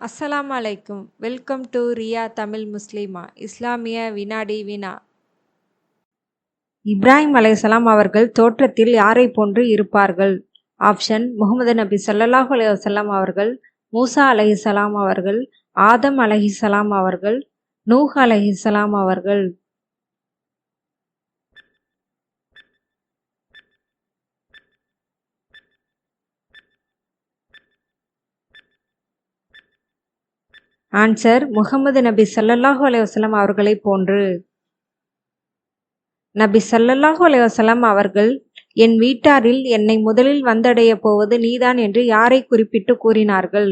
அஸ்ஸலாம் அலைக்கும் welcome to Riya Tamil முஸ்லிமா இஸ்லாமிய வினாடி வினா. இப்ராஹிம் அலைசலாம் அவர்கள் தோற்றத்தில் யாரை போன்று இருப்பார்கள்? ஆப்ஷன் முகமது நபி சல்லாஹூ அலைஹி அவர்கள் மூசா அலஹிசலாம் அவர்கள் ஆதம் அலஹிசலாம் அவர்கள் நூஹ் அலஹிசலாம் அவர்கள். ஆன்சர் முகமது நபி சல்லல்லாஹு அலைவசலம் அவர்களை போன்று. நபி சல்லல்லாஹு அலைவசலம் அவர்கள் என் வீட்டாரில் என்னை முதலில் வந்தடைய போவது நீதான் என்று யாரை குறிப்பிட்டு கூறினார்கள்?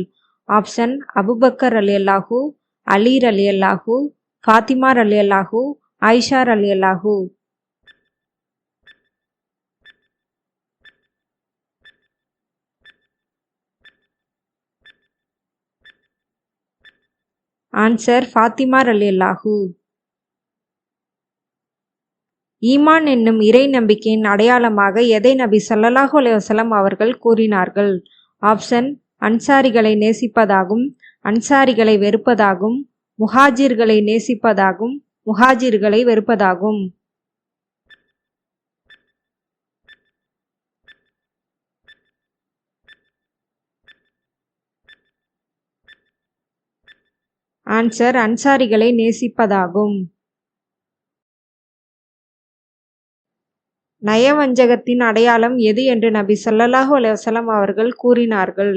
ஆப்ஷன் அபுபக்கர் அலீர் அலி ரலியல்லாஹு அல்லாஹூ ஆயிஷார் அலி அல்லாஹூ ஆன்சர் ஃபாத்திமா ரலியல்லாஹு ஈமான் என்னும் இறை நம்பிக்கையின் அடையாளமாக எதை நபி ஸல்லல்லாஹு அலைவசலம் அவர்கள் கூறினார்கள்? ஆப்ஷன் அன்சாரிகளை நேசிப்பதாகும் அன்சாரிகளை வெறுப்பதாகும் முஹாஜிர்களை நேசிப்பதாகும் முஹாஜிர்களை வெறுப்பதாகும். ஆன்சர் அன்சாரிகளை நேசிப்பதாகும். நயவஞ்சகத்தின் அடையாளம் எது என்று நபி ஸல்லல்லாஹு அலைஹி அவர்கள் கூறினார்கள்.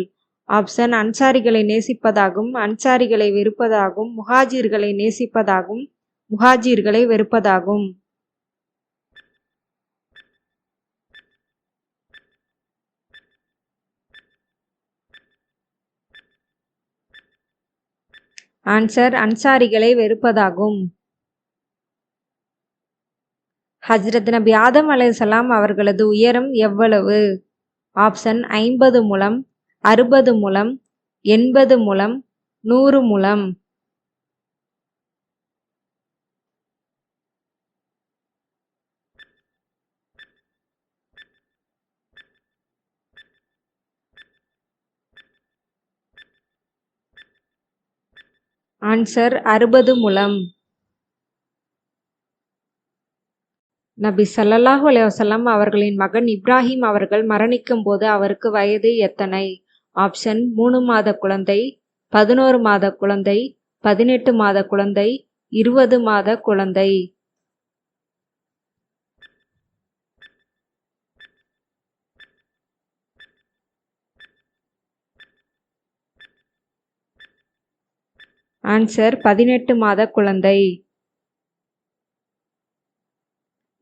ஆப்ஷன் அன்சாரிகளை நேசிப்பதாகும் அன்சாரிகளை வெறுப்பதாகும் முஹாஜிர்களை நேசிப்பதாகும் முஹாஜிர்களை வெறுப்பதாகும். ஆன்சர் அன்சாரிகளை வெறுப்பதாகும். ஹஜ்ரத் நபி ஆதம் அலைசலாம் அவர்களது உயரம் எவ்வளவு? ஆப்ஷன் ஐம்பது முலம் அறுபது முலம் எண்பது முலம் நூறு முலம். ஆன்சர் அறுபது முலம். நபி ஸல்லல்லாஹு அலைஹி அவர்களின் மகன் இப்ராஹிம் அவர்கள் மரணிக்கும் போது அவருக்கு வயது எத்தனை? ஆப்ஷன் மூணு மாத குழந்தை பதினோரு மாத குழந்தை பதினெட்டு மாத குழந்தை இருபது மாத குழந்தை. ஆன்சர் பதினெட்டு மாத குழந்தை.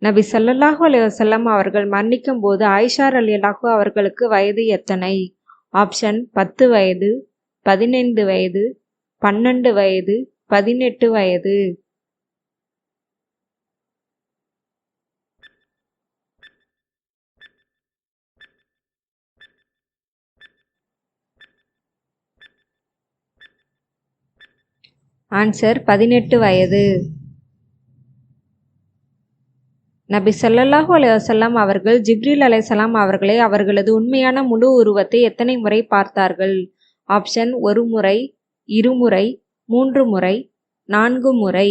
நபி ஸல்லல்லாஹு அலைஹி அவர்கள் மன்னிக்கும் போது ஆயிஷா ரலியல்லாஹு அவர்களுக்கு வயது எத்தனை? ஆப்ஷன் பத்து வயது பதினைந்து வயது பன்னெண்டு வயது பதினெட்டு வயது. ஆன்சர் பதினெட்டு வயது. நபி சல்லல்லாஹூ அலைஹி அவர்கள் ஜிப்ரில் அலைசலாம் அவர்களை அவர்களது உண்மையான முழு உருவத்தை எத்தனை முறை பார்த்தார்கள்? ஆப்ஷன் ஒரு முறை இருமுறை மூன்று முறை நான்கு முறை.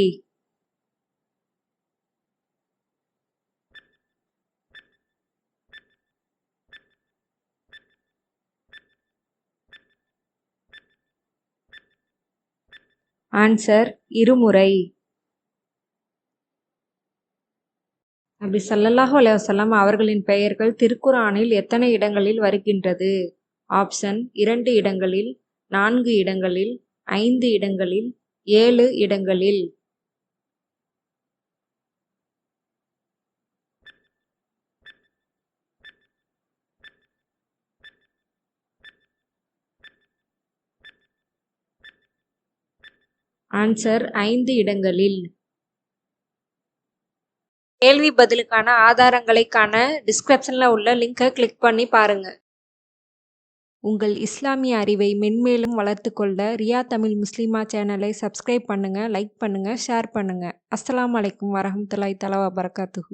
ஆன்சர் இருமுறை. நபி சல்லல்லாஹு அலைஹி அவர்களின் பெயர்கள் திருக்குர்ஆனில் எத்தனை இடங்களில் வருகின்றது? ஆப்ஷன் இரண்டு இடங்களில் நான்கு இடங்களில் ஐந்து இடங்களில் ஏழு இடங்களில். ஆன்சர் ஐந்து இடங்களில். கேள்வி பதிலுக்கான ஆதாரங்களை காண டிஸ்கிரிப்ஷனில் உள்ள லிங்கை கிளிக் பண்ணி பாருங்க. உங்கள் இஸ்லாமிய அறிவை மென்மேலும் வளர்த்துக்கொள்ள ரியா தமிழ் முஸ்லிமா சேனலை சப்ஸ்கிரைப் பண்ணுங்க லைக் பண்ணுங்க ஷேர் பண்ணுங்க. அஸ்ஸலாமு அலைக்கும் வரஹ்மத்துல்லாஹி தஆலா வபரகாத்துஹு.